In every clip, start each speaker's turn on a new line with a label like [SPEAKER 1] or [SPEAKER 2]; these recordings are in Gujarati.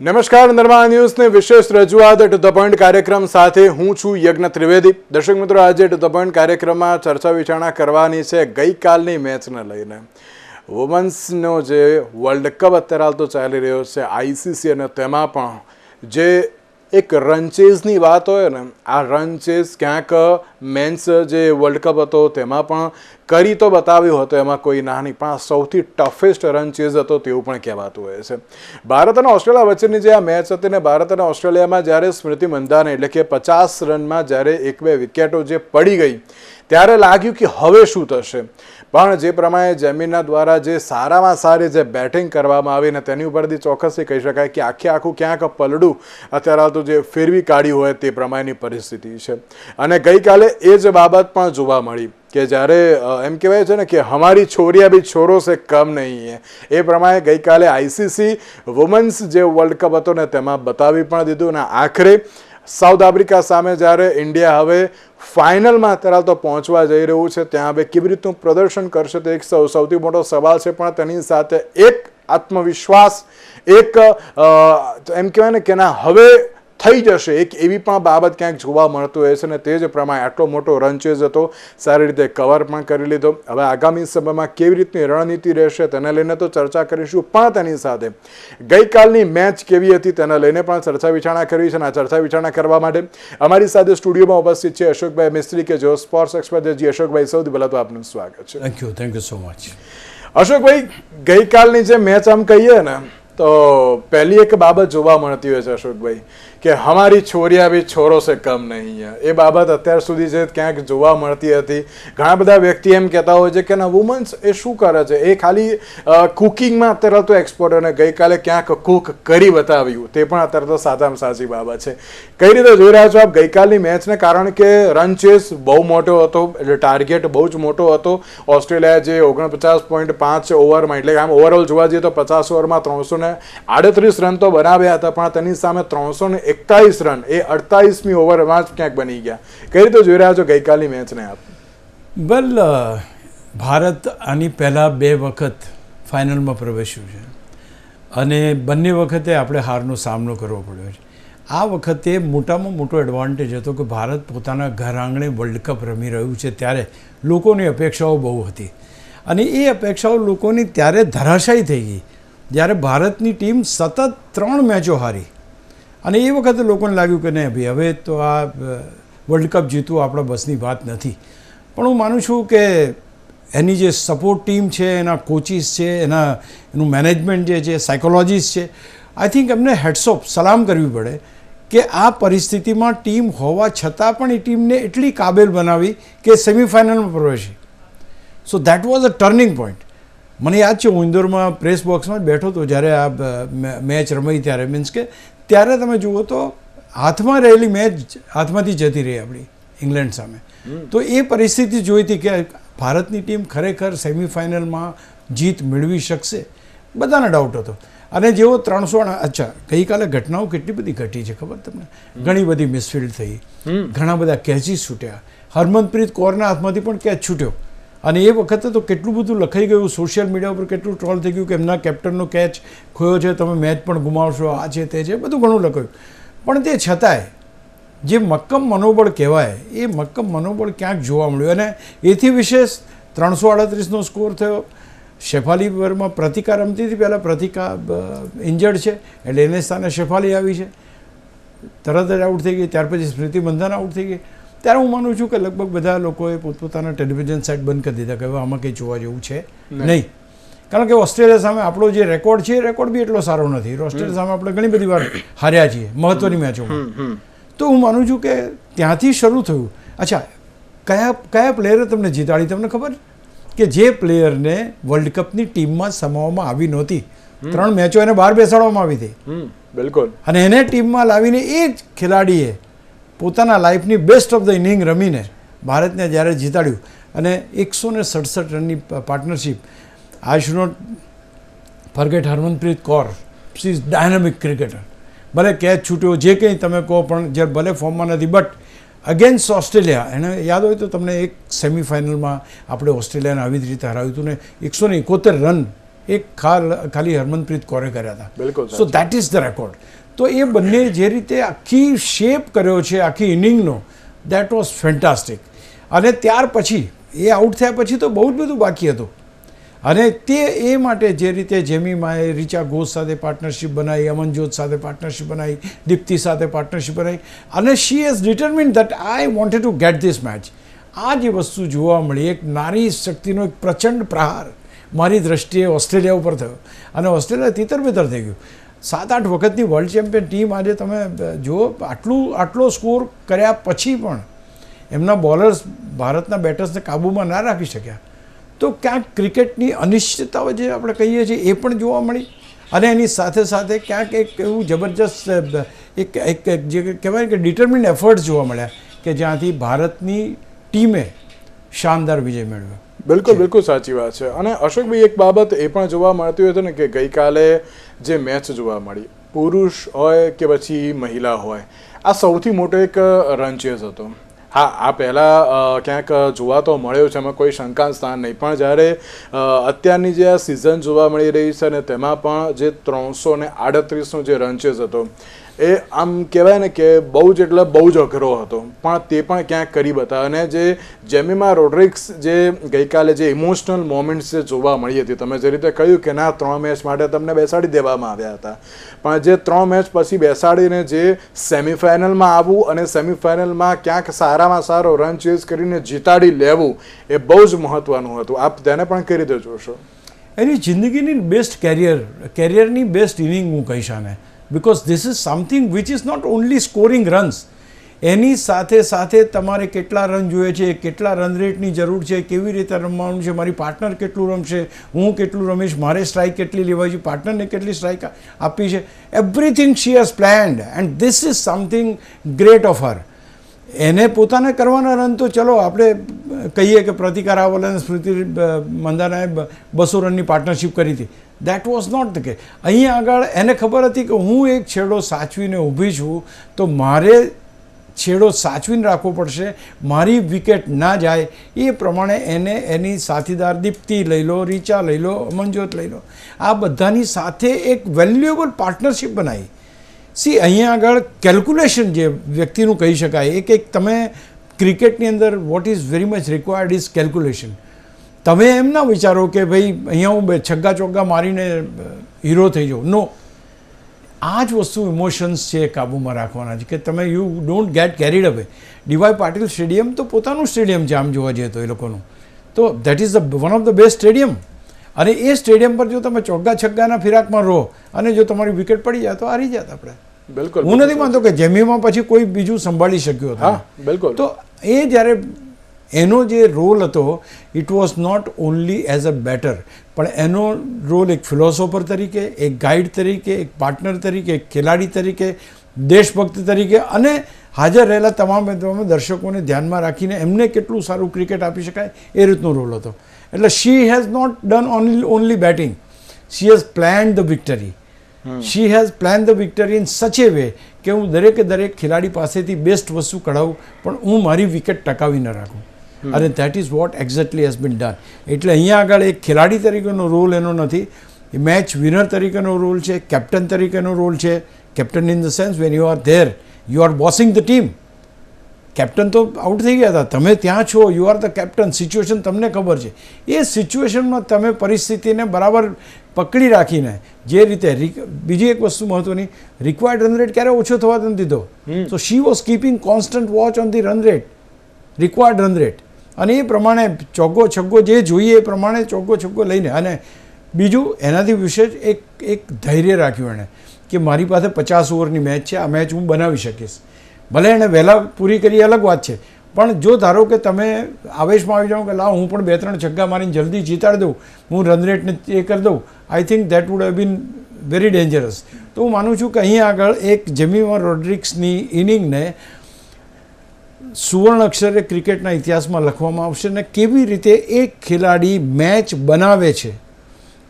[SPEAKER 1] નમસ્કાર નર્મદા ન્યૂઝની વિશેષ રજૂઆત ટુ ધ પોઈન્ટ કાર્યક્રમ સાથે હું છું યજ્ઞ ત્રિવેદી. દર્શક મિત્રો, આજે ટુ ધ પોઈન્ટ કાર્યક્રમમાં ચર્ચા વિચારણા કરવાની છે ગઈકાલની મેચને લઈને. વુમન્સનો જે વર્લ્ડ કપ અત્યારે હાલ તો ચાલી રહ્યો છે આઈસીસી અને તેમાં પણ જે એક રનચેઝની વાત હોય ને, આ રનચેઝ ક્યાંક મેન્સ જે વર્લ્ડ કપ હતો, તેમાં પણ કરી તો બતાવ્યું હતું, એમાં કોઈ ના નહીં પણ સૌથી ટફેસ્ટ રન ચેઝ હતો તેવું પણ કહેવાતું હોય છે. ભારત અને ઓસ્ટ્રેલિયા વચ્ચેની જે આ મેચ હતી ને, ભારત અને ઓસ્ટ્રેલિયામાં જ્યારે સ્મૃતિ મંદાને એટલે કે પચાસ રનમાં જ્યારે એક બે વિકેટો જે પડી ગઈ, ત્યારે લાગ્યું કે હવે શું થશે? પણ જે પ્રમાણે જમીનના દ્વારા જે સારામાં સારી જે બેટિંગ કરવામાં આવી ને, તેની ઉપરથી ચોક્કસથી કહી શકાય કે આખે આખું ક્યાંક પલડું અત્યારે તો જે ફેરવી કાઢ્યું હોય તે પ્રમાણેની પરિસ્થિતિ છે. અને ગઈકાલે એ જ બાબત પણ જોવા મળી કે જ્યારે એમ કહેવાય છે ને કે હમારી છોરિયા બી છોરો સે કમ નહીં હે. એ પ્રમાણે ગઈકાલે આઈસીસી વુમન્સ જે વર્લ્ડ કપ હતો ને તેમાં બતાવી પણ દીધું અને આખરે સાઉથ આફ્રિકા સામે જ્યારે ઇન્ડિયા હવે ફાઇનલમાં અત્યારે તો પહોંચવા જઈ રહ્યું છે, ત્યાં હવે કેવી રીતનું પ્રદર્શન કરશે તે એક સૌથી મોટો સવાલ છે, પણ તેની સાથે એક આત્મવિશ્વાસ, એક એમ કહેવાય ને કે ના, હવે થઈ જશે. એક એવી પણ બાબત ક્યાંક જોવા મળતું હોય છે ને તે જ પ્રમાણે આટલો મોટો રનચેઝ હતો. સારી રીતે કવર પણ કરી લીધો. હવે આગામી સમયમાં કેવી રીતની રણનીતિ રહેશે તેને લઈને તો ચર્ચા કરીશું પણ તેની સાથે. ગઈકાલની મેચ કેવી હતી તેને લઈને પણ ચર્ચા વિચારણા કરવી છે અને આ ચર્ચા વિચારણા કરવા માટે અમારી સાથે સ્ટુડિયોમાં ઉપસ્થિત છે અશોકભાઈ મિસ્ત્રી કે જો સ્પોર્ટ્સ એક્સપર્ટ જી અશોકભાઈ સૌથી પહેલાં તો આપનું સ્વાગત છે.
[SPEAKER 2] Thank you thank you so much
[SPEAKER 1] Ashokbhai ગઈકાલની જે મેચ આમ કહીએ ને તો પહેલી એક બાબત જોવા મળતી હોય છે અશોકભાઈ. કે હમારી છોરિયા બી છોરો સે કમ નહીં હે. એ બાબત અત્યાર સુધી જે ક્યાંક જોવા મળતી હતી. ઘણા બધા વ્યક્તિ એમ કહેતા હોય છે કે, ના વુમન્સ એ શું કરે છે? એ ખાલી કુકિંગમાં અત્યારે તો એક્સપર્ટ અને ગઈકાલે ક્યાંક કુક કરી બતાવ્યું. તે પણ અત્યારે તો સાચામાં સાચી બાબત છે. કઈ રીતે જોઈ રહ્યા છો આપ? ગઈકાલની મેચને કારણ કે રન ચેસ બહુ મોટો હતો, એટલે ટાર્ગેટ બહુ જ મોટો હતો. ઓસ્ટ્રેલિયા જે ઓગણપચાસ પોઈન્ટ પાંચ ઓવરમાં એટલે આમ ઓવરઓલ જોવા જઈએ તો પચાસ ઓવરમાં ત્રણસો આડત્રીસ રન તો બનાવ્યા હતા, પણ તેની સામે ત્રણસો ને એકતાલીસ રન. એ અડતાલીસમી ઓવરમાં જ ક્યાંક બની ગયા. કઈ રીતે જોઈ રહ્યા છો ગઈકાલની મેચને આપ?
[SPEAKER 2] વેલ ભારત આની પહેલાં બે વખત ફાઇનલમાં પ્રવેશ્યું છે. અને બંને વખતે આપણે હારનો સામનો કરવો પડ્યો છે. આ વખતે મોટામાં મોટો એડવાન્ટેજ હતો કે ભારત પોતાના ઘર આંગણે વર્લ્ડ કપ રમી રહ્યું છે ત્યારે લોકોની અપેક્ષાઓ બહુ હતી. અને એ અપેક્ષાઓ લોકોની ત્યારે ધરાશાયી થઈ ગઈ. જ્યારે ભારતની ટીમ સતત ત્રણ મેચો હારી. અને એ વખતે લોકોને લાગ્યું કે નહીં ભાઈ, હવે તો આ વર્લ્ડ કપ જીતવું આપણા બસની વાત નથી. પણ હું માનું છું કે એની જે સપોર્ટ ટીમ છે, એના કોચિસ છે, એના, એનું મેનેજમેન્ટ જે છે સાયકોલોજીસ્ટ છે આઈ થિંક એમને હેડસોપ સલામ કરવી પડે કે આ પરિસ્થિતિમાં ટીમ હોવા છતાં પણ એ ટીમને એટલી કાબેલ બનાવી કે સેમિફાઇનલમાં પ્રવેશી. So that was a turning point મને યાદ છે, હું ઇન્દોરમાં પ્રેસ બોક્સમાં જ બેઠો હતો, જ્યારે આ મેચ રમાઈ ત્યારે. મીન્સ કે ત્યારે તમે જુઓ તો હાથમાં રહેલી મેચ હાથમાંથી જતી રહી આપણી ઇંગ્લેન્ડ સામે. તો એ પરિસ્થિતિ જોઈ હતી કે ભારતની ટીમ ખરેખર સેમિફાઇનલમાં જીત મેળવી શકશે. બધાને ડાઉટ હતો. અને જેવો ત્રણસો અચ્છા ગઈકાલે ઘટનાઓ કેટલી બધી ઘટી છે ખબર તમને? ઘણી બધી મિસફિલ્ડ થઈ. ઘણા બધા કેચીસ છૂટ્યા. હરમનપ્રીત કૌરના હાથમાંથી પણ કેચ છૂટ્યો. અને એ વખતે તો કેટલું બધું લખાઈ ગયું સોશિયલ મીડિયા ઉપર કેટલું ટ્રોલ થઈ ગયું કે એમના કેપ્ટનનો કેચ ખોયો છે, તમે મેચ પણ ગુમાવશો, આ છે, તે છે, બધું ઘણું લખાયું. પણ તે છતાંય, જે મક્કમ મનોબળ કહેવાય, એ મક્કમ મનોબળ ક્યાંક જોવા મળ્યું. અને એથી વિશેષ ત્રણસો આડત્રીસનો સ્કોર થયો. શેફાલી વરમાં પ્રતિકા રમતી હતી પહેલાં પ્રતિકા ઇન્જર્ડ છે, એટલે એને સ્થાને શેફાલી આવી છે. તરત જ આઉટ થઈ ગઈ, ત્યાર પછી સ્મૃતિ બંધન આઉટ થઈ ગઈ. ત્યારે હું માનું છું કે લગભગ બધા લોકોએ પોતપોતાના ટેલિવિઝન સેટ બંધ કરી દીધા કે હવે આમાં કંઈ જોવા જેવું છે નહીં. કારણ કે ઓસ્ટ્રેલિયા સામે આપણો જે રેકોર્ડ છે એ રેકોર્ડ બી એટલો સારો નથી. ઓસ્ટ્રેલિયા સામે આપણે ઘણી બધી વાર હાર્યા છીએ મહત્વની મેચોમાં. તો હું માનું છું કે ત્યાંથી શરૂ થયું. અચ્છા કયા કયા પ્લેયરે તમને જીતાડી તમને ખબર? કે જે પ્લેયરને વર્લ્ડ કપની ટીમમાં સમાવવામાં આવી નહોતી. ત્રણ મેચો એને બહાર બેસાડવામાં આવી હતી.
[SPEAKER 1] બિલકુલ.
[SPEAKER 2] અને એને ટીમમાં લાવીને એ જ ખેલાડીએ પોતાના લાઈફની બેસ્ટ ઓફ ધ ઇનિંગ રમીને ભારતને જ્યારે જીતાડ્યું અને એકસો ને સડસઠ રનની partnership I should not forget Harmanpreet Kaur she is dynamic cricketer ભલે કેચ છૂટ્યો જે કંઈ તમે કહો પણ જે ભલે ફોર્મમાં નથી બટ અગેન્સ્ટ ઓસ્ટ્રેલિયા એને યાદ હોય તો તમને એક સેમિફાઇનલમાં આપણે ઓસ્ટ્રેલિયાને આવી જ રીતે હરાવ્યું હતું ને એકસો ને એકોતેર રન એક ખાલ ખાલી હરમનપ્રીત કૌરે કર્યા હતા.
[SPEAKER 1] બિલકુલ
[SPEAKER 2] so that is the record તો એ બંને જે રીતે આખી શેપ કર્યો છે, આખી ઇનિંગનો દેટ વોઝ ફેન્ટાસ્ટિક અને ત્યાર પછી, એ આઉટ થયા પછી તો બહુ જ બધું બાકી હતું. અને તે, એ માટે જે રીતે જેમી માએ રીચા ઘોષ સાથે પાર્ટનરશિપ બનાવી અમનજોત સાથે પાર્ટનરશિપ બનાવી, દીપ્તિ સાથે પાર્ટનરશિપ બનાવી, અને she has determine that I wanted to get this match આ જે વસ્તુ જોવા મળી. એક નારી શક્તિનો એક પ્રચંડ પ્રહાર મારી દ્રષ્ટિએ ઓસ્ટ્રેલિયા ઉપર થયો. અને ઓસ્ટ્રેલિયા તિતર બિતર થઈ ગયું. સાત આઠ વખતની વર્લ્ડ ચેમ્પિયન ટીમ આજે તમે જુઓ આટલું આટલો સ્કોર કર્યા પછી પણ એમના બોલર્સ ભારતના બેટર્સને કાબૂમાં ના રાખી શક્યા. તો ક્યાંક ક્રિકેટની અનિશ્ચિતતાઓ જે આપણે કહીએ છીએ એ પણ જોવા મળી અને એની સાથે સાથે ક્યાંક એક એવું જબરજસ્ત એક એક જે કહેવાય કે ડિટર્મિન એફર્ટ્સ જોવા મળ્યા કે જ્યાંથી ભારતની ટીમે શાનદાર વિજય મેળવ્યો.
[SPEAKER 1] બિલકુલ બિલકુલ સાચી વાત છે. અને અશોકભાઈ એક બાબત એ પણ જોવા મળતી હોય છે ને કે ગઈકાલે જે મેચ જોવા મળી. પુરુષ હોય કે પછી મહિલા હોય. આ સૌથી મોટો એક રનચેઝ હતો. હા, આ પહેલાં ક્યાંક જોવા તો મળ્યો છે, એમાં કોઈ શંકા સ્થાન નહીં. પણ જ્યારે અત્યારની જે આ સિઝન જોવા મળી રહી છે ને, તેમાં પણ જે ત્રણસો ને આડત્રીસનો જે રનચેઝ હતો એ આમ કહેવાય ને કે બહુ જ એટલે બહુ જ અઘરો હતો. પણ તે પણ ક્યાંક કરી બતાવ્યો અને જે જેમીમાં રોડ્રિક્સ જે ગઈકાલે જે ઇમોશનલ મોમેન્ટ્સ જે જોવા મળી હતી, તમે જે રીતે કહ્યું કે ના, ત્રણ મેચ માટે તમને બેસાડી દેવામાં આવ્યા હતા. પણ જે ત્રણ મેચ પછી બેસાડીને જે સેમિફાઇનલમાં આવવું અને સેમિફાઇનલમાં ક્યાંક સારામાં સારો રન ચેઝ કરીને જીતાડી લેવું, એ બહુ જ મહત્વનું હતું. આપ તેને પણ કઈ રીતે જોશો?
[SPEAKER 2] એની જિંદગીની બેસ્ટ કેરિયર કેરિયરની બેસ્ટ ઇનિંગ હું કહીશ આને. Because this is something which is not only scoring runs એની સાથે સાથે તમારે કેટલા રન જોઈએ છે, કેટલા રન રેટની જરૂર છે, કેવી રીતે રમવાનું છે, મારી પાર્ટનર કેટલું રમશે, હું કેટલું રમીશ, મારે સ્ટ્રાઇક કેટલી લેવાય છે પાર્ટનરને કેટલી સ્ટ્રાઇક આપી છે. Everything she has planned and this is something great of her એને પોતાને કરવાના રન તો ચલો, આપણે કહીએ કે પ્રતિકાર આવલન સ્મૃતિ મંદાનાએ બસો રનની પાર્ટનરશિપ કરી હતી. દેટ વોઝ નોટ ધ કે અહીં આગળ એને ખબર હતી કે હું એક છેડો સાચવીને ઊભી છું, તો મારે છેડો સાચવીને રાખવો પડશે, મારી વિકેટ ના જાય, એ પ્રમાણે એને એની સાથીદાર દીપ્તિ લઈ લો, રીચા લઈ લો, અમનજોત લઈ લો. આ બધાની સાથે એક વેલ્યુએબલ પાર્ટનરશિપ બનાવી. સી અહીંયા આગળ કેલ્ક્યુલેશન જે વ્યક્તિનું કહી શકાય, એક એક તમે ક્રિકેટની અંદર what is very much required is calculation તમે એમ ના વિચારો કે ભાઈ અહીંયા હું બે છગ્ગા ચોગ્ગા મારીને હીરો થઈ જાઉં. નો આ જ વસ્તુ ઇમોશન્સ છે કાબૂમાં રાખવાના છે કે તમે you don't get carried away DY Patil stadium તો પોતાનું સ્ટેડિયમ છે આમ જોવા જઈએ તો એ લોકોનું. તો that is the one of the best stadium અને એ સ્ટેડિયમ પર જો તમે ચોગ્ગા છગ્ગાના ફિરાકમાં રહો અને જો તમારી વિકેટ પડી જાય તો હારી જાત આપણે.
[SPEAKER 1] બિલકુલ
[SPEAKER 2] હું નથી માનતો કે જેમીમાં પછી કોઈ બીજું સંભાળી શક્યું હતું
[SPEAKER 1] બિલકુલ.
[SPEAKER 2] તો એ જ્યારે એનો જે રોલ હતો it was not only as a batter પણ એનો રોલ એક ફિલોસોફર તરીકે એક ગાઈડ તરીકે એક પાર્ટનર તરીકે એક ખેલાડી તરીકે દેશભક્ત તરીકે અને હાજર રહેલા તમામ તમામ દર્શકોને ધ્યાનમાં રાખીને એમને કેટલું સારું ક્રિકેટ આપી શકાય એ રીતનો રોલ હતો. એટલે she has not done only only batting she has plan the victory she has plan the victory in such a way કે હું દરેકે દરેક ખેલાડી પાસેથી બેસ્ટ વસ્તુ કઢાવું પણ હું મારી વિકેટ ટકાવી ન રાખું. અને that is what exactly has been done એટલે અહીંયા આગળ એક ખેલાડી તરીકેનો રોલ એનો નથી. મેચ વિનર તરીકેનો રોલ છે કેપ્ટન તરીકેનો રોલ છે. Captain in the sense when you are there you are bossing the team captain તો આઉટ થઈ ગયા હતા. તમે ત્યાં છો you are the captain situation તમને ખબર છે. એ સિચ્યુએશનમાં તમે પરિસ્થિતિને બરાબર પકડી રાખીને જે રીતે બીજી એક વસ્તુ મહત્વની રિક્વાયર્ડ રન રેટ ક્યારે ઓછો થવા નથી દીધો? So she was keeping constant watch on the run rate required run rate અને એ પ્રમાણે ચોગ્ગો છગ્ગો જે જોઈએ એ પ્રમાણે ચોગ્ગો છગ્ગો લઈને અને બીજું એનાથી વિશેષ એક એક ધૈર્ય રાખ્યું એણે કે મારી પાસે પચાસ ઓવરની મેચ છે, આ મેચ હું બનાવી શકીશ. ભલે એણે વહેલા પૂરી કરી અલગ વાત છે. પણ જો ધારો કે તમે આવેશમાં આવી જાઓ કે લાવ હું પણ બે ત્રણ છગ્ગા મારીને જલ્દી જીતાડી દઉં, હું રન રેટને એ કરી દઉં I think that would have been very dangerous તો હું માનું છું કે અહીં આગળ એક જેમીમા રોડ્રિક્સની ઇનિંગને સુવર્ણ અક્ષરે ક્રિકેટના ઇતિહાસમાં લખવામાં આવશે અને કેવી રીતે એક ખેલાડી મેચ બનાવે છે?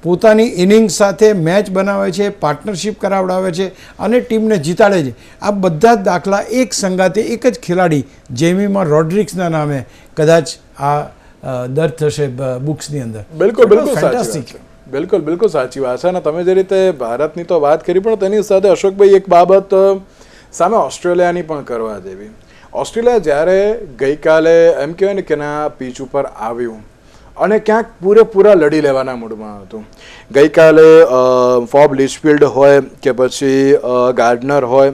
[SPEAKER 2] પોતાની ઇનિંગ સાથે મેચ બનાવે છે પાર્ટનરશિપ કરાવડાવે છે અને ટીમને જીતાડે છે. આ બધા જ દાખલા એક સંગાતે એક જ ખેલાડી જેમીમાં રોડ્રિક્સના નામે કદાચ આ દર થશે બુક્સની અંદર.
[SPEAKER 1] બિલકુલ બિલકુલ
[SPEAKER 2] ફેન્ટાસ્ટિક
[SPEAKER 1] બિલકુલ બિલકુલ સાચી વાત છે. અને તમે જે રીતે ભારતની તો વાત કરી પણ તેની સાથે અશોકભાઈ એક બાબત સામે ઓસ્ટ્રેલિયાની પણ કરવા જેવી ઓસ્ટ્રેલિયા જ્યારે ગઈકાલે એમ કહેવાય ને કે ના પીચ ઉપર આવ્યું અને ક્યાંક પૂરેપૂરા લડી લેવાના મૂડમાં હતું. ગઈકાલે ફોબ લિચફિલ્ડ હોય કે પછી ગાર્ડનર હોય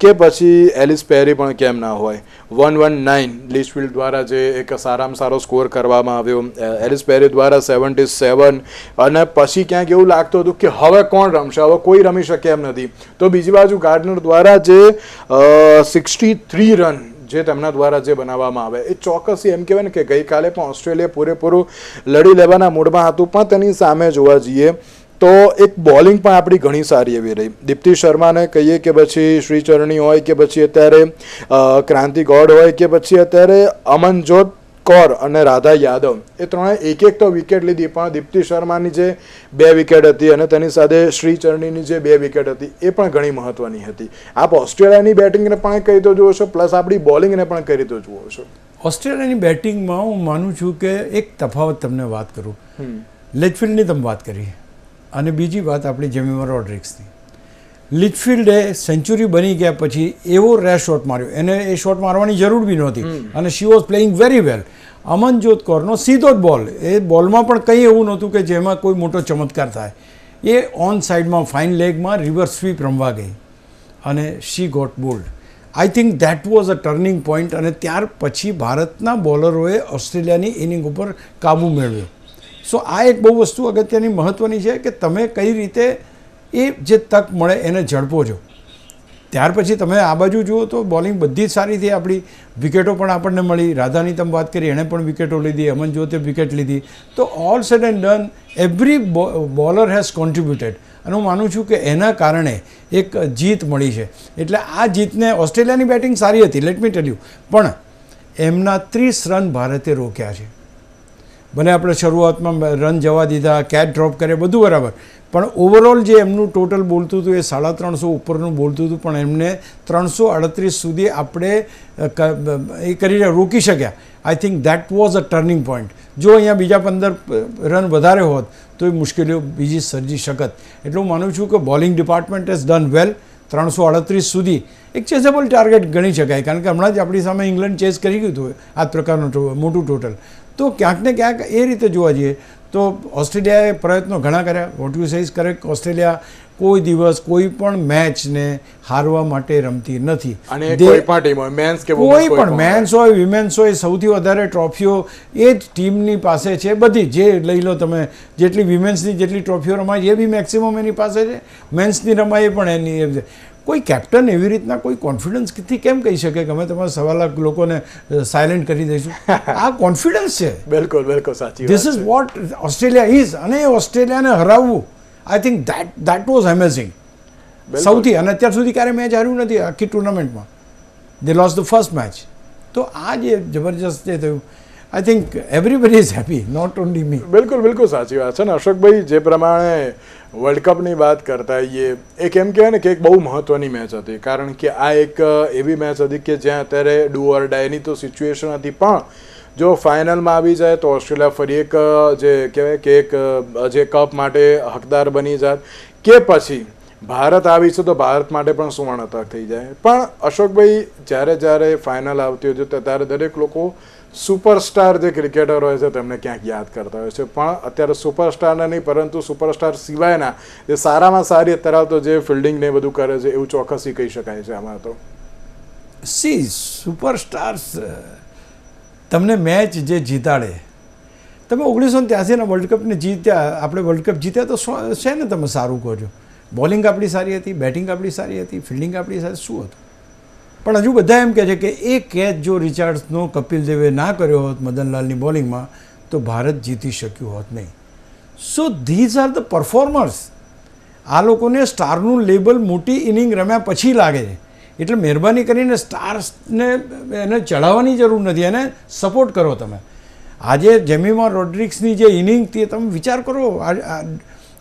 [SPEAKER 1] કે પછી એલિસ પેરી પણ કેમ ના હોય. વન વન નાઇન લિચફિલ્ડ દ્વારા જે એક સારામાં સારો સ્કોર કરવામાં આવ્યો. એલિસ પેરી દ્વારા સેવન્ટી સેવન અને પછી ક્યાંક એવું લાગતું હતું કે હવે કોણ રમશે? હવે કોઈ રમી શકે એમ નથી. તો બીજી બાજુ ગાર્ડનર દ્વારા જે સિક્સટી થ્રી રન જે તેમના દ્વારા જે બનાવવામાં આવે. એ ચોક્કસ એમ કહેવાય ને કે ગઈકાલે પણ ઓસ્ટ્રેલિયા પૂરેપૂરું લડી લેવાના મૂડમાં હતું, પણ તેની સામે જોવા જઈએ તો એક બોલિંગ પણ આપણી ઘણી સારી એવી રહી. દીપ્તિ શર્માને કહીએ કે પછી શ્રીચરણી હોય કે પછી અત્યારે ક્રાંતિ ગોડ હોય કે પછી અત્યારે અમનજોત કૌર અને રાધા યાદવ. એ ત્રણે એક એક તો વિકેટ લીધી પણ દીપ્તિ શર્માની જે બે વિકેટ હતી અને તેની સાથે શ્રીચરણીની જે બે વિકેટ હતી એ પણ ઘણી મહત્વની હતી. આપ ઓસ્ટ્રેલિયાની બેટિંગને પણ કહી તો જુઓ છો પ્લસ આપણી બોલિંગને પણ કરી તો જુઓ છો.
[SPEAKER 2] ઓસ્ટ્રેલિયાની બેટિંગમાં હું માનું છું કે એક તફાવત તમને વાત કરું. લેચફિલ્ડની તમે વાત કરી અને બીજી વાત આપણી જેમીમા રોડ્રિક્સની. લિચફિલ્ડે સેન્ચુરી બની ગયા પછી એવો રેર શોટ માર્યો. એને એ શોટ મારવાની જરૂર બી નહોતી. અને she was playing very well Amanjot કૌરનો સીધો જ બોલ એ બોલમાં પણ કંઈ એવું નહોતું કે જેમાં કોઈ મોટો ચમત્કાર થાય. એ ઓન સાઇડમાં ફાઇન લેગમાં રિવર્સ સ્વીપ રમવા ગઈ. અને she got bowled I think that was a turning point અને ત્યાર પછી ભારતના બોલરોએ ઓસ્ટ્રેલિયાની ઇનિંગ ઉપર કાબુ મેળવ્યો. સો આ એક બહુ વસ્તુ અગત્યની મહત્ત્વની છે કે તમે કઈ રીતે એ જે તક મળે એને ઝડપો છો ત્યાર પછી તમે આ બાજુ જુઓ તો બોલિંગ બધી જ સારી થઈ આપણી વિકેટો પણ આપણને મળી. રાધાની તમે વાત કરી, એણે પણ વિકેટો લીધી અમનજોતે વિકેટ લીધી. તો all said and done every bowler has contributed અને હું માનું છું કે એના કારણે એક જીત મળી છે. એટલે આ જીતને ઓસ્ટ્રેલિયાની બેટિંગ સારી હતી લેટ મી ટેલ યુ પણ એમના ત્રીસ રન ભારતે રોક્યા છે. ભલે આપણે શરૂઆતમાં રન જવા દીધા, કેચ ડ્રોપ કરે બધું બરાબર. પણ ઓવરઓલ જે એમનું ટોટલ બોલતું હતું એ સાડા ત્રણસો ઉપરનું બોલતું હતું, પણ એમને ત્રણસો અડત્રીસ સુધી આપણે એ કરીને રોકી શક્યા. I think that was a turning point જો અહીંયા બીજા પંદર રન વધારે હોત, તો એ મુશ્કેલીઓ બીજી સર્જી શકત. એટલે હું માનું છું કે bowling department has done well ત્રણસો અડત્રીસ સુધી એક ચેઝેબલ ટાર્ગેટ ગણી શકાય. કારણ કે હમણાં જ આપણી સામે ઇંગ્લેન્ડ ચેઝ કરી ગયું હતું આ પ્રકારનું મોટું ટોટલ તો ક્યાંક ને ક્યાંક એ રીતે જોવા જઈએ તો ઓસ્ટ્રેલિયાએ પ્રયત્નો ઘણા કર્યા. What you says correct Australia કોઈ દિવસ કોઈ પણ મેચને હારવા માટે રમતી નથી.
[SPEAKER 1] અને કોઈ પણ મેન્સ કે
[SPEAKER 2] કોઈ પણ મેન્સ હોય. વિમેન્સ હોય સૌથી વધારે ટ્રોફીઓ એ જ ટીમની પાસે છે. બધી જે લઈ લો તમે જેટલી વિમેન્સની જેટલી ટ્રોફીઓ રમાય એ બી મેક્સિમમ એની પાસે છે. મેન્સની રમાય પણ એની. કોઈ કેપ્ટન એવી રીતના કોઈ કોન્ફિડન્સથી કેમ કહી શકે કે અમે તમારા સવા લાખ લોકોને સાયલેન્ટ કરી દઈશું? આ કોન્ફિડન્સ છે.
[SPEAKER 1] બિલકુલ બિલકુલ સાચી
[SPEAKER 2] this is what Australia is અને એ ઓસ્ટ્રેલિયાને હરાવવું. I think that that was
[SPEAKER 1] amazing
[SPEAKER 2] સૌથી અને અત્યાર સુધી ક્યારે મેચ હાર્યું નથી આખી ટુર્નામેન્ટમાં they lost the first match તો આ જે જબરજસ્ત જે થયું I think everybody is happy not only me
[SPEAKER 1] બિલકુલ બિલકુલ, સાચી વાત છે ને. અશોકભાઈ, જે પ્રમાણે વર્લ્ડ કપની વાત કરતા હોઈએ એક એમ કહેવાય ને કે એક બહુ મહત્વની મેચ હતી. કારણ કે આ એક એવી મેચ હતી કે જ્યાં અત્યારે ડુ ઓર ડાયની તો સિચ્યુએશન હતી. પણ જો ફાઇનલમાં આવી જાય તો ઓસ્ટ્રેલિયા ફરી એક જે કહેવાય કે એક જે કપ માટે હકદાર બની જાત કે પછી ભારત આવી છે તો ભારત માટે પણ સુવર્ણ તક થઈ જાય. પણ અશોકભાઈ, જ્યારે જ્યારે ફાઇનલ આવતી હોય છે ત્યારે દરેક લોકો સુપરસ્ટાર જે ક્રિકેટર હોય છે, તેમને ક્યાંક યાદ કરતા હોય છે. પણ અત્યારે સુપરસ્ટારના નહીં, પરંતુ સુપરસ્ટાર સિવાયના જે સારામાં સારી ધરાવતો જે ફિલ્ડિંગ ને બધું કરે છે, એવું ચોક્કસી કહી શકાય છે આમાં તો.
[SPEAKER 2] સી સુપરસ્ટાર્સ તમને મેચ જે જીતાડે, તમે ઓગણીસો ત્યાંસીના વર્લ્ડ કપને જીત્યા, આપણે વર્લ્ડ કપ જીત્યા તો છે ને તમે સારું કહો છો? બોલિંગ આપણી સારી હતી બેટિંગ આપણી સારી હતી ફિલ્ડિંગ આપણી સારી, શું હતું? પણ હજુ બધા એમ કહે છે કે એ કેચ જો રિચાર્ડ્સનો કપિલ દેવે ના કર્યો હોત મદનલાલની બોલિંગમાં, તો ભારત જીતી શક્યું હોત નહીં. So these are the performers આ લોકોને સ્ટારનું લેબલ મોટી ઇનિંગ રમ્યા પછી લાગે છે. એટલે મહેરબાની કરીને સ્ટાર્સને એને ચડાવવાની જરૂર નથી, એને સપોર્ટ કરો તમે. આજે જેમીમાં રોડ્રિક્સની જે ઇનિંગ તે તમે વિચાર કરો.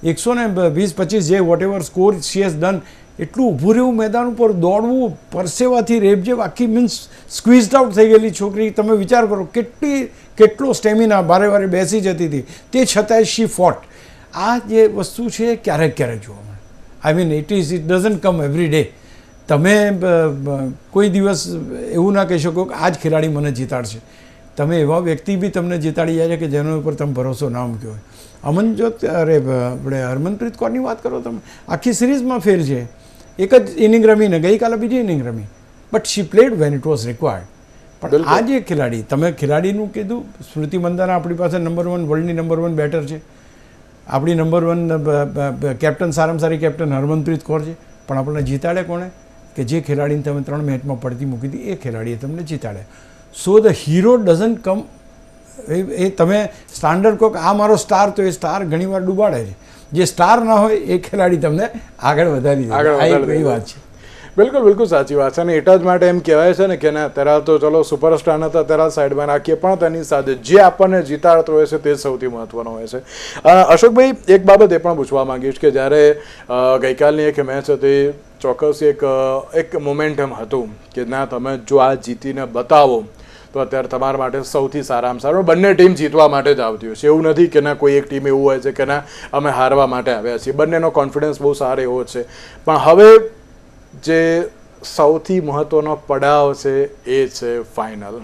[SPEAKER 2] એકસો ને વીસ પચીસ જે whatever score she has done એટલું ઊભું રહેવું મેદાન ઉપર દોડવું, પરસેવાથી રેબજેબ આખી મીન્સ સ્ક્વીઝડ આઉટ થઈ ગયેલી છોકરી. તમે વિચાર કરો, કેટલી, કેટલો સ્ટેમિના બારે વારે બેસી જતી હતી. તે છતાંય શી ફોટ આ જે વસ્તુ છે, ક્યારેક ક્યારેક જોવા મળે. I mean it is it doesn't come every day તમે કોઈ દિવસ એવું ના કહી શકો કે આ જ ખેલાડી મને જીતાડશે. તમે એવા વ્યક્તિ બી તમને જીતાડી જાય છે કે જેના ઉપર તમે ભરોસો ના મૂક્યો હોય. અમનજોત, અરે આપણે હરમનપ્રીત કૌરની વાત કરો તમે? આખી સિરીઝમાં ફેર છે. એક જ ઇનિંગ રમીને ગઈકાલે બીજી inning rummy. But she played when it was required પણ આ જે ખેલાડી તમે ખેલાડીનું કીધું સ્મૃતિ મંદાના આપણી પાસે નંબર વન વર્લ્ડની નંબર વન બેટર છે. આપણી નંબર વન કેપ્ટન સારામાં સારી કેપ્ટન હરમનપ્રીત કૌર છે. પણ આપણને જીતાડે કોણે? કે જે ખેલાડીને તમે ત્રણ મેચમાં પડતી મૂકી હતી એ ખેલાડીએ તમને જીતાડે સો ધ હીરો ડઝન્ટ કમ એ એ તમે સ્ટાન્ડર્ડ કહો કે આ મારો સ્ટાર તો એ સ્ટાર ઘણીવાર ડૂબાડે છે. જે સ્ટાર ના હોય એ ખેલાડી તમને આગળ વધારી
[SPEAKER 1] આગળ વધારી
[SPEAKER 2] વાત છે.
[SPEAKER 1] બિલકુલ બિલકુલ સાચી વાત છે. અને એટલા જ માટે એમ કહેવાય છે ને કે ના તેરા તો ચલો સુપરસ્ટાર નતા ત્યારે સાઈડમાં રાખીએ પણ તેની સાથે જે આપણને જીતાડતો હોય છે તે સૌથી મહત્વનો હોય છે. અશોકભાઈ એક બાબત એ પણ પૂછવા માંગીશ કે જ્યારે ગઈકાલની એક મેચ હતી ચોક્કસ એક એક મોમેન્ટમ હતું કે ના તમે જો આ જીતીને બતાવો તો અત્યારે તમારા માટે સૌથી સારામાં સારું. બંને ટીમ જીતવા માટે જ આવતી હોય છે. એવું નથી કે ના કોઈ એક ટીમ એવું હોય છે કે ના અમે હારવા માટે આવ્યા છીએ. બંનેનો કોન્ફિડન્સ બહુ સારો એવો છે. પણ હવે જે સૌથી મહત્ત્વનો પડાવ છે એ છે ફાઇનલ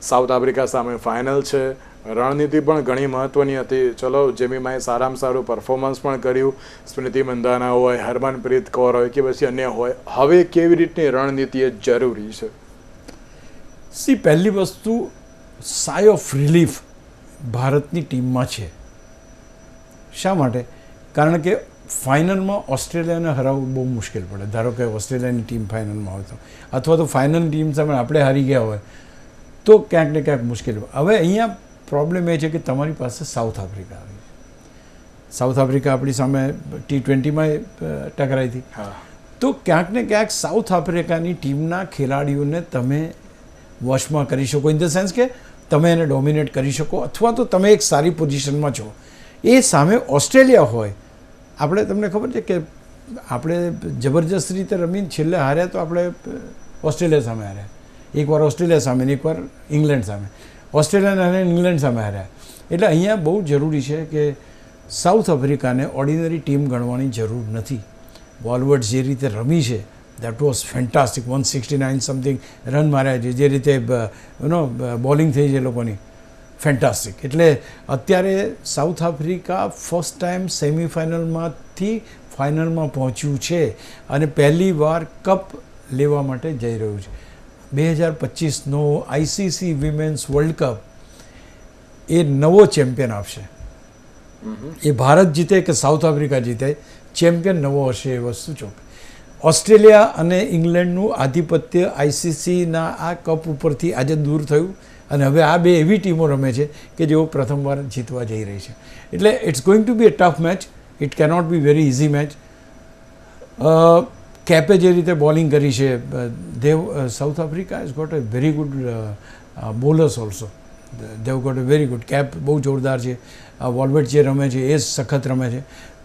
[SPEAKER 1] સાઉથ આફ્રિકા સામે ફાઇનલ છે. રણનીતિ પણ ઘણી મહત્ત્વની હતી. ચલો જેમીમાએ સારામાં સારું પરફોર્મન્સ પણ કર્યું. સ્મૃતિ મંદાના હોય, હરમનપ્રીત કૌર હોય કે પછી અન્ય હોય. હવે કેવી રીતની રણનીતિ એ જરૂરી છે?
[SPEAKER 2] સી પહેલી વસ્તુ સાય ઓફ રિલીફ ભારતની ટીમમાં છે. શા માટે? કારણ કે ફાઇનલમાં ઓસ્ટ્રેલિયાને હરાવવું બહુ મુશ્કેલ પડે. ધારો કે ઓસ્ટ્રેલિયાની ટીમ ફાઇનલમાં હોય તો. અથવા તો ફાઇનલ ટીમ સામે આપણે હારી ગયા હોય તો ક્યાંક ને ક્યાંક મુશ્કેલ હવે અહીંયા પ્રોબ્લેમ એ છે કે તમારી પાસે સાઉથ આફ્રિકા આવી છે. સાઉથ આફ્રિકા આપણી સામે ટી ટ્વેન્ટીમાં ટકરાઈ હતી. તો ક્યાંક ને ક્યાંક સાઉથ આફ્રિકાની ટીમના ખેલાડીઓને તમે વશમાં કરી શકો ઇન ધ સેન્સ કે તમે એને ડોમિનેટ કરી શકો, અથવા તો તમે એક સારી પોઝિશનમાં છો. એ સામે ઓસ્ટ્રેલિયા હોય, આપણે તમને ખબર છે કે આપણે જબરજસ્ત રીતે રમીને છેલ્લે હાર્યા તો આપણે ઓસ્ટ્રેલિયા સામે હાર્યા. એકવાર ઓસ્ટ્રેલિયા સામે એકવાર ઇંગ્લેન્ડ સામે. ઓસ્ટ્રેલિયા અને ઇંગ્લેન્ડ સામે હાર્યા. એટલે અહીંયા બહુ જરૂરી છે કે સાઉથ આફ્રિકાને ઓર્ડિનરી ટીમ ગણવાની જરૂર નથી. બોલવર્ડ જે રીતે રમી છે that was fantastic one sixty nine something run માર્યા છે જે રીતે યુનો બોલિંગ થઈ છે લોકોની. ફેન્ટાસ્ટિક એટલે અત્યારે સાઉથ આફ્રિકા ફર્સ્ટ ટાઈમ સેમિફાઇનલમાંથી ફાઇનલમાં પહોંચ્યું છે અને પહેલી વાર કપ લેવા માટે જઈ રહ્યું છે. બે હજાર પચીસનો આઈસીસી વિમેન્સ વર્લ્ડ કપ એ નવો ચેમ્પિયન આપશે. એ ભારત જીતે કે સાઉથ આફ્રિકા જીતે? ચેમ્પિયન નવો હશે એ વસ્તુ ચોક ઓસ્ટ્રેલિયા અને ઇંગ્લેન્ડનું આધિપત્ય આઈસીસીના આ કપ ઉપરથી આજે દૂર થયું અને હવે આ બે એવી ટીમો રમે છે કે જેઓ પ્રથમવાર જીતવા જઈ રહી છે. એટલે it's going to be a tough match it cannot be very easy match કેપે જે રીતે બોલિંગ કરી છે they've south Africa is got a very good bowlers also they've got a very good cap બહુ જોરદાર છે. વોલ્વેટ જે રમે છે એ સખત રમે છે.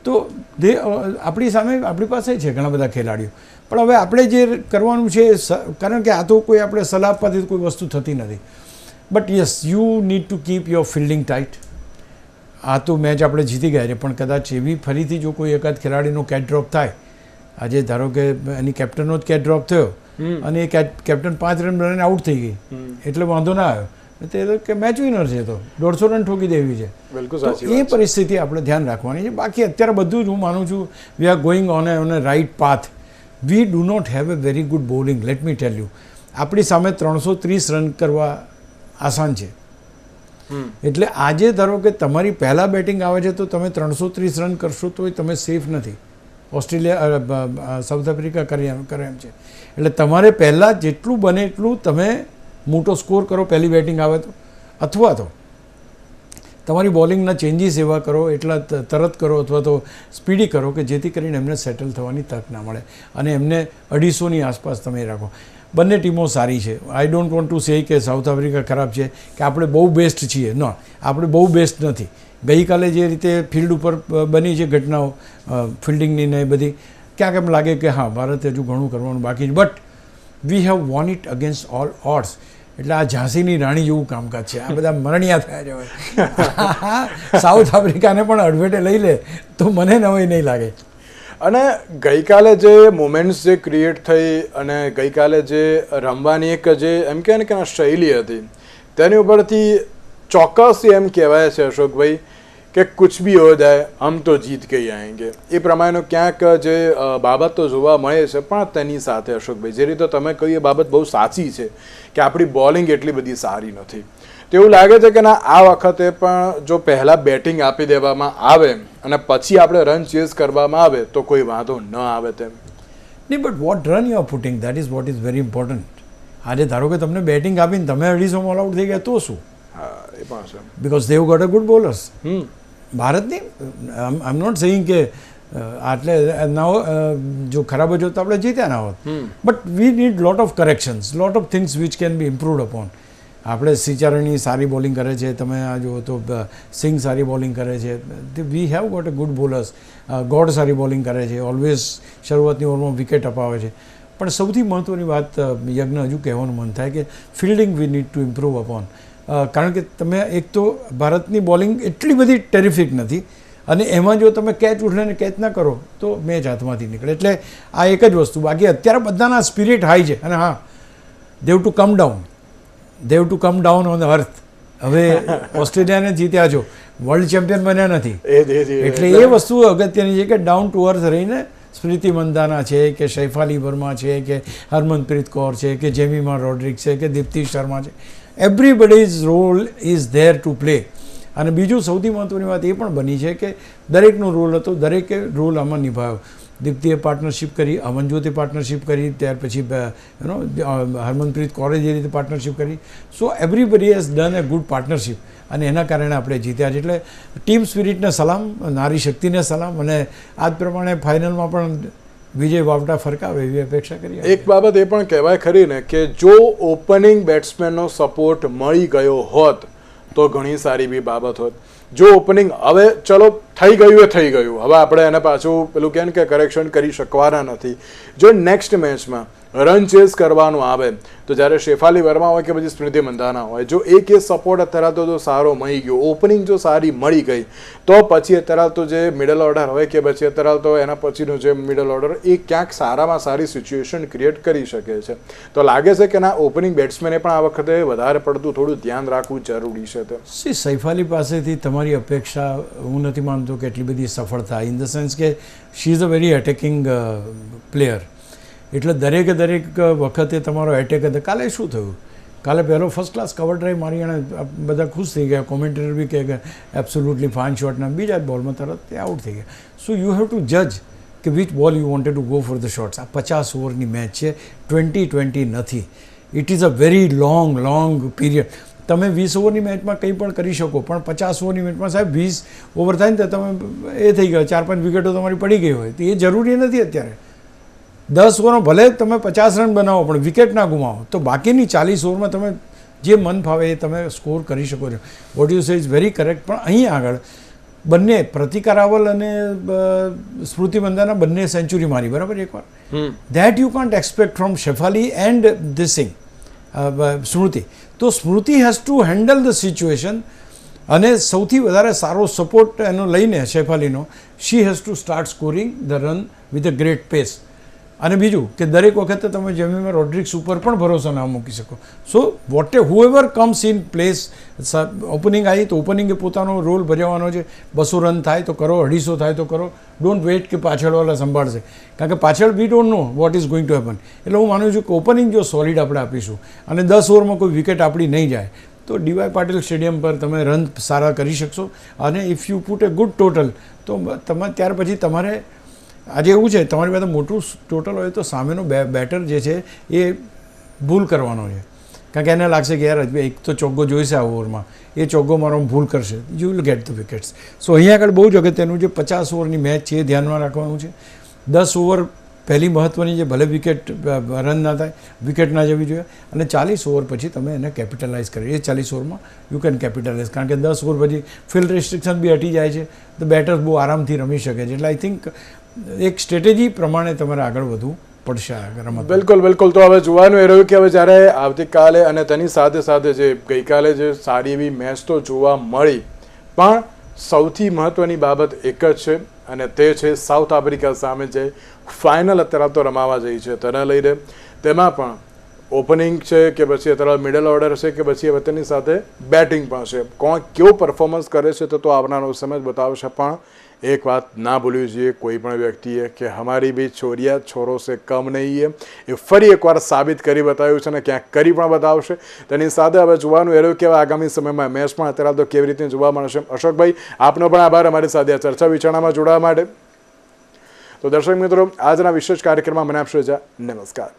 [SPEAKER 2] તો દે આપણી સામે આપણી પાસે છે ઘણા બધા ખેલાડીઓ. પણ હવે આપણે જે કરવાનું છે કારણ કે આ તો કોઈ આપણે સલાહ આપવાથી કોઈ વસ્તુ થતી નથી. But yes you need to keep your fielding tight આ તો મેચ આપણે જીતી ગયા છે પણ કદાચ એવી ફરીથી જો કોઈ એકાદ ખેલાડીનો કેચ ડ્રોપ થાય આજે ધારો કે એની કેપ્ટનનો જ કેચ ડ્રોપ થયો. અને એ કેપ્ટન પાંચ રન રન આઉટ થઈ ગઈ એટલે વાંધો ના આવ્યો. તે તો કે મેચ વિનર છે તો. દોઢસો રન ઠોકી દેવી છે.
[SPEAKER 1] બિલકુલ
[SPEAKER 2] એ પરિસ્થિતિ આપણે ધ્યાન રાખવાની છે. બાકી અત્યારે બધું જ હું માનું છું we are going on a on a right path we do not have a very good bowling let me tell you આપણી સામે ત્રણસો ત્રીસ રન કરવા આસાન છે. એટલે આજે ધારો કે તમારી પહેલાં બેટિંગ આવે છે તો તમે ત્રણસો ત્રીસ રન કરશો તો તમે સેફ નથી. ઓસ્ટ્રેલિયા સાઉથ આફ્રિકા કરે એમ કરે એમ છે. એટલે તમારે પહેલાં જેટલું બને એટલું તમે મોટો સ્કોર કરો, પહેલી બેટિંગ આવે તો. અથવા તો તમારી બોલિંગના ચેન્જીસ એવા કરો, એટલા તરત કરો અથવા તો સ્પીડી કરો કે જેથી કરીને એમને સેટલ થવાની તક ના મળે અને એમને અઢીસોની આસપાસ તમે રાખો. બંને ટીમો સારી છે. I don't want to say કે સાઉથ આફ્રિકા ખરાબ છે, કે આપણે બહુ બેસ્ટ છીએ. ન આપણે બહુ બેસ્ટ નથી. ગઈકાલે જે રીતે ફિલ્ડ ઉપર બની છે ઘટનાઓ ફિલ્ડિંગની ને એ બધી, ક્યાંક એમ લાગે કે હા, ભારતે હજુ ઘણું કરવાનું બાકી છે. But we have won it against all odds એટલે આ ઝાંસીની રાણી જેવું કામકાજ છે. આ બધા મરણિયા થયા છે સાઉથ આફ્રિકાને પણ અડવેટે લઈ લે તો મને નવાઈ નહીં લાગે.
[SPEAKER 1] અને ગઈકાલે જે મોમેન્ટ્સ જે ક્રિએટ થઈ અને ગઈકાલે જે રમવાની એક જે એમ કહે ને કે શૈલી હતી, તેની ઉપરથી ચોક્કસ એમ કહેવાય છે અશોકભાઈ કે કુછ બી હો જાય હમ તો જીત કે આએંગે એ પ્રમાણેનો ક્યાંક જે બાબત તો જોવા મળે છે પણ તેની સાથે અશોકભાઈ જે રીતે તમે કહ્યું એ બાબત બહુ સાચી છે કે આપણી બોલિંગ એટલી બધી સારી નથી. તેવું લાગે છે કે ના આ વખતે પણ જો પહેલાં બેટિંગ આપી દેવામાં આવે અને પછી આપણે રન ચેઝ કરવામાં આવે તો કોઈ વાંધો ન આવે તેમ.
[SPEAKER 2] નહીં but what run you are putting that is what is very important આજે ધારો કે તમને બેટિંગ આપીને તમે અઢીસો મોલ આઉટ થઈ ગયા તો શું?
[SPEAKER 1] હા એ પણ છે.
[SPEAKER 2] Because they've got a good bowlers
[SPEAKER 1] hmm.
[SPEAKER 2] ભારતની આઈ એમ નોટ સેઇંગ કે આટલે ના જો ખરાબ જ હોત તો આપણે જીત્યા ના હોત. But we need lot of corrections lot of things which can be improved upon આપણે સિચારણી સારી બોલિંગ કરે છે તમે આ જુઓ તો સિંગ સારી બોલિંગ કરે છે. We have got a good bowlers God સારી બોલિંગ કરે છે. ઓલવેઝ શરૂઆતની ઓવરમાં વિકેટ અપાવે છે. પણ સૌથી મહત્ત્વની વાત યજ્ઞ હજુ કહેવાનું મન થાય કે fielding we need to improve upon કારણ કે તમે એક તો ભારતની બોલિંગ એટલી બધી ટેરિફિક નથી અને એમાં જો તમે કેચ ઉઠને કેચ ના કરો તો મેચ હાથમાંથી નીકળે. એટલે આ એક જ વસ્તુ. બાકી અત્યારે બધાના સ્પિરિટ હાઈ છે. અને હા they've to come down they've to come down on earth હવે ઓસ્ટ્રેલિયાને જીત્યા છો. વર્લ્ડ ચેમ્પિયન બન્યા નથી. એટલે એ વસ્તુ અગત્યની છે કે ડાઉન ટુ અર્થ રહીને સ્મૃતિ મંદાના છે કે શૈફાલી વર્મા છે કે હરમનપ્રીત કૌર છે કે જેમીમા રોડ્રિક છે કે દીપ્તિ શર્મા છે. Everybody's role is there to play અને બીજું સૌથી મહત્ત્વની વાત એ પણ બની છે કે દરેકનો રોલ હતો, દરેકે રોલ આમાં નિભાવ્યો. દીપ્તિએ પાર્ટનરશિપ કરી અમનજ્યોતિ પાર્ટનરશિપ કરી, ત્યાર પછી યુનો હરમનપ્રીત કૌરે જે રીતે પાર્ટનરશિપ કરી. So everybody has done a good partnership અને એના કારણે આપણે જીત્યા છે એટલે ટીમ સ્પિરિટને સલામ, નારી શક્તિને સલામ અને આ જ પ્રમાણે ફાઇનલમાં પણ વિજય વાવટા ફરકાવે એવી અપેક્ષા કરીએ
[SPEAKER 1] એક બાબત એ પણ કહેવાય ખરી ને કે જો ઓપનિંગ બેટ્સમેનનો સપોર્ટ મળી ગયો હોત, તો ઘણી સારી બી બાબત હોત. જો ઓપનિંગ હવે, ચલો થઈ ગયું એ થઈ ગયું. હવે આપણે એને પાછું પેલું કહે કે કરેક્શન કરી શકવાના નથી. જો નેક્સ્ટ મેચમાં રન ચેઝ કરવાનું આવે, તો જ્યારે શેફાલી વર્મા હોય કે પછી સ્મૃતિ મંદાના હોય, જો એ કેસ સપોર્ટ અત્યારે તો જો સારો મળી ગયો ઓપનિંગ જો સારી મળી ગઈ, તો પછી અત્યારે તો જે મિડલ ઓર્ડર હોય કે પછી અત્યારે તો એના પછીનું જે મિડલ ઓર્ડર એ ક્યાંક સારામાં સારી સિચ્યુએશન ક્રિએટ કરી શકે છે. તો લાગે છે કે ના ઓપનિંગ બેટ્સમેને પણ આ વખતે વધારે પડતું થોડું ધ્યાન રાખવું જરૂરી છે તે
[SPEAKER 2] સી, સૈફાલી પાસેથી તમારી અપેક્ષા હું નથી માનતો. કે એટલી બધી સફળતા. ઇન ધ સેન્સ કે she is a very attacking player એટલે દરેકે દરેક વખતે તમારો એટેક હતો. કાલે શું થયું? કાલે પહેલો ફર્સ્ટ ક્લાસ કવર ડ્રાઈવ મારી અને બધા ખુશ થઈ ગયા. કોમેન્ટેટર બી કહે કે એબ્સોલ્યુટલી ફાઇન શોટના બીજા જ બોલમાં તરત તે આઉટ થઈ ગયા. સો યુ હેવ ટુ જજ કે which ball you wanted to go for the shots આ પચાસ ઓવરની મેચ છે. ટ્વેન્ટી ટ્વેન્ટી નથી. It is a very long long period તમે વીસ ઓવરની મેચમાં કંઈ પણ કરી શકો પણ પચાસ ઓવરની મેચમાં સાહેબ વીસ ઓવર થાય ને તો તમે એ થઈ ગયો ચાર પાંચ વિકેટો તમારી પડી ગઈ હોય. તો એ જરૂરી નથી અત્યારે. દસ ઓવરમાં ભલે તમે પચાસ રન બનાવો પણ વિકેટ ના ગુમાવો. તો બાકીની ચાલીસ ઓવરમાં તમે જે મન ફાવે એ તમે સ્કોર કરી શકો છો. What you say is very correct પણ અહીં આગળ બંને પ્રતિકાર રાવલ અને સ્મૃતિ મંદાના બંને સેન્ચુરી મારી બરાબર? એકવાર. That you can't expect from Shefali and uh, Smriti. તો Smriti has to handle the situation અને સૌથી વધારે સારો સપોર્ટ એનો લઈને શેફાલીનો she has to start scoring the run with a great pace અને બીજું કે દરેક વખતે તમે જેમીમાં રોડ્રિક્સ ઉપર પણ ભરોસો ના મૂકી શકો. So what a whoever comes in place opening આવી તો ઓપનિંગે પોતાનો રોલ ભજવવાનો છે. બસો રન થાય તો કરો, અઢીસો થાય તો કરો. ડોન્ટ વેઇટ કે પાછળવાળા સંભાળશે. કારણ કે પાછળ we don't know what is going to happen એટલે હું માનું છું કે ઓપનિંગ જો સોલિડ આપણે આપીશું અને દસ ઓવરમાં કોઈ વિકેટ આપણી નહીં જાય, તો ડીવાય પાટીલ સ્ટેડિયમ પર તમે રન સારા કરી શકશો. અને if you put a good total તો તમે, ત્યાર પછી તમારે આજે એવું છે, તમારી પાસે મોટું ટોટલ હોય તો સામેનો બેટર જે છે, એ ભૂલ કરવાનો છે. કારણ કે એને લાગશે કે યાર, એક તો ચોગ્ગો જોઈશે આ ઓવરમાં. એ ચોગ્ગો મારો ભૂલ કરશે. You will get the wickets so અહીંયા આગળ બહુ જ અગત્યનું જે પચાસ ઓવરની મેચ છે, એ ધ્યાનમાં રાખવાનું છે. દસ ઓવર પહેલી મહત્ત્વની જે ભલે વિકેટ રન ના થાય વિકેટ ના જવી જોઈએ. અને ચાલીસ ઓવર પછી તમે એને કેપિટલાઇઝ કરી. એ ચાલીસ ઓવરમાં યુ કેન કેપિટલાઇઝ કારણ કે દસ ઓવર પછી ફિલ્ડ રિસ્ટ્રિક્શન બી હટી જાય છે. તો બેટર્સ બહુ આરામથી રમી શકે છે. એટલે આઈ થિંક એક સ્ટ્રેટેજી પ્રમાણે તમારે આગળ વધવું પડશે રમત
[SPEAKER 1] બિલકુલ બિલકુલ. તો હવે જોવાનું એ રહ્યું કે હવે જ્યારે આવતીકાલે અને તેની સાથે સાથે જે ગઈકાલે જે સારી એવી મેચ તો જોવા મળી, પણ સૌથી મહત્વની બાબત એક જ છે અને તે છે સાઉથ આફ્રિકા સામે જે ફાઇનલ અત્યારે તો રમાવા જઈ છે તેને લઈને. તેમાં પણ ઓપનિંગ છે કે પછી અત્યારે મિડલ ઓર્ડર છે કે પછી હવે તેની સાથે બેટિંગ પણ છે. કોણ કેવું પરફોર્મન્સ કરે છે તો તો આવનારો સમય જ બતાવશે પણ એક વાત ના ભૂલવી જોઈએ, કોઈ પણ વ્યક્તિએ કે હમારી બી છોરિયા છોરો સે કમ નહીં એ ફરી એકવાર સાબિત કરી બતાવ્યું છે અને ક્યાંક કરી પણ બતાવશે. તેની સાથે હવે જોવાનું એ રહ્યું કે આગામી સમયમાં મેચ પણ અત્યારે તો કેવી રીતે જોવા મળશે. અશોકભાઈ, આપનો પણ આભાર અમારી સાથે આ ચર્ચા વિચારણામાં જોડાવા માટે. તો દર્શક મિત્રો, આજના વિશેષ કાર્યક્રમમાં મને આપશો જા નમસ્કાર.